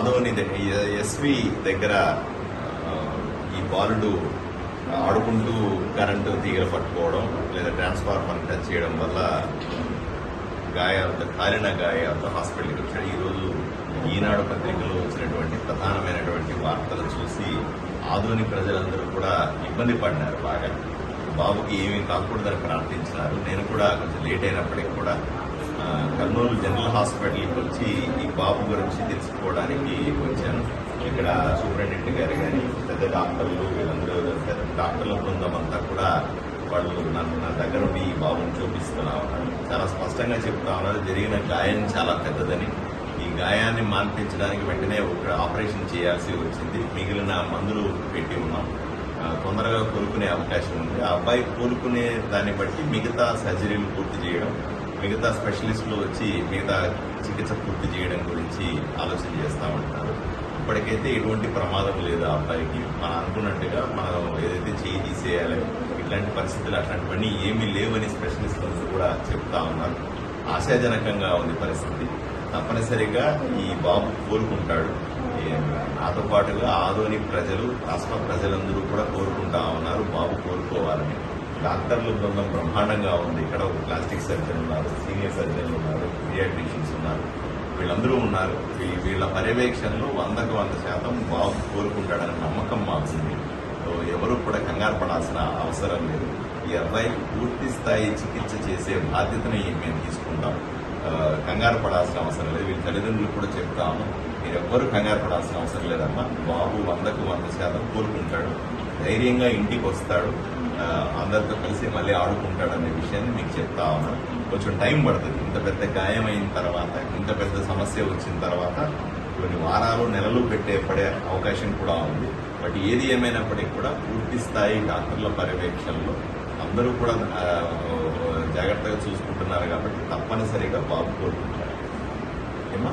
Adoni SV దగ్గర ఈ బాలుడు ఆడుకుంటూ కరెంటు తీగలు పట్టుకోవడం లేదా ట్రాన్స్ఫార్మర్ టచ్ చేయడం వల్ల గాయాలతో కాలిన గాయాలతో హాస్పిటల్కి వచ్చాడు. ఈరోజు ఈనాడు పత్రికలో వచ్చినటువంటి ప్రధానమైనటువంటి వార్తలు చూసి ఆధునిక ప్రజలందరూ కూడా ఇబ్బంది పడినారు బాగా. బాబుకి ఏమీ కాకూడదని ప్రార్థించినారు. నేను కూడా కొంచెం లేట్ అయినప్పటికీ కూడా కర్నూలు జనరల్ హాస్పిటల్కి వచ్చి ఈ బాబు గురించి తెలుసుకోవడానికి వచ్చాను. ఇక్కడ సూపరింటెండెంట్ గారు కానీ పెద్ద డాక్టర్లు వీళ్ళందరూ పెద్ద డాక్టర్ల బృందం అంతా కూడా వాళ్ళు నన్ను నా దగ్గర ఉండి ఈ బాబుని చూపిస్తున్నా ఉన్నారు. చాలా స్పష్టంగా చెప్తా ఉన్నారు. జరిగిన గాయం చాలా పెద్దదని. ఈ గాయాన్ని మాన్పించడానికి వెంటనే ఒక ఆపరేషన్ చేయాల్సి వచ్చింది. మిగిలిన మందులు పెట్టి ఉన్నాం. తొందరగా కోలుకునే అవకాశం ఉంది. ఆ అబ్బాయి కోలుకునే దాన్ని బట్టి మిగతా సర్జరీలు పూర్తి చేయడం మిగతా స్పెషలిస్టులు వచ్చి మిగతా చికిత్స పూర్తి చేయడం గురించి ఆలోచన చేస్తూ ఉంటారు. ఇప్పటికైతే ఎటువంటి ప్రమాదం లేదు ఆ అబ్బాయికి. మనం అనుకున్నట్టుగా మనం ఏదైతే చేయి తీసేయాలి ఇట్లాంటి పరిస్థితులు అట్లాంటివన్నీ ఏమీ లేవని స్పెషలిస్టులు కూడా చెప్తా ఉన్నారు. ఆశాజనకంగా ఉంది పరిస్థితి. తప్పనిసరిగా ఈ బాబు కోలుకుంటాడు నాతో పాటుగా ఆదోని ప్రజలు రాష్ట్ర ప్రజలందరూ కూడా కోరుకుంటా ఉన్నారు. బాబు కోలుకోవాలని డాక్టర్ల బృందం బ్రహ్మాండంగా ఉంది. ఇక్కడ ఒక ప్లాస్టిక్ సర్జన్ ఉన్నారు సీనియర్ సర్జన్లు ఉన్నారు పీడియాట్రిషియన్స్ ఉన్నారు. వీళ్ళందరూ ఉన్నారు. వీళ్ళ పర్యవేక్షణలో వందకు వంద శాతం బాబు కోరుకుంటాడని నమ్మకం మాకుంది. సో ఎవరు కూడా కంగారు పడాల్సిన అవసరం లేదు. ఈ అబ్బాయి పూర్తి స్థాయి చికిత్స చేసే బాధ్యతని మేము తీసుకుంటాం. కంగారు పడాల్సిన అవసరం లేదు. వీళ్ళ తల్లిదండ్రులు కూడా చెప్తాము. మీరు ఎవ్వరూ కంగారు పడాల్సిన అవసరం లేదమ్మా. బాబు వందకు వంద శాతం కోరుకుంటాడు. ధైర్యంగా ఇంటికి వస్తాడు. అందరితో కలిసి మళ్ళీ ఆడుకుంటాడు అనే విషయాన్ని మీకు చెప్తా ఉన్నాను కొంచెం టైం పడుతుంది. ఇంత పెద్ద గాయం అయిన తర్వాత ఇంత పెద్ద సమస్య వచ్చిన తర్వాత కొన్ని వారాలు నెలలు పెట్టే పడే అవకాశం కూడా ఉంది. బట్ ఏది ఏమైనప్పటికీ కూడా పూర్తి స్థాయి డాక్టర్ల పర్యవేక్షణలో అందరూ కూడా జాగ్రత్తగా చూసుకుంటున్నారు కాబట్టి తప్పనిసరిగా బాబు కోరుకుంటారు. ఏమా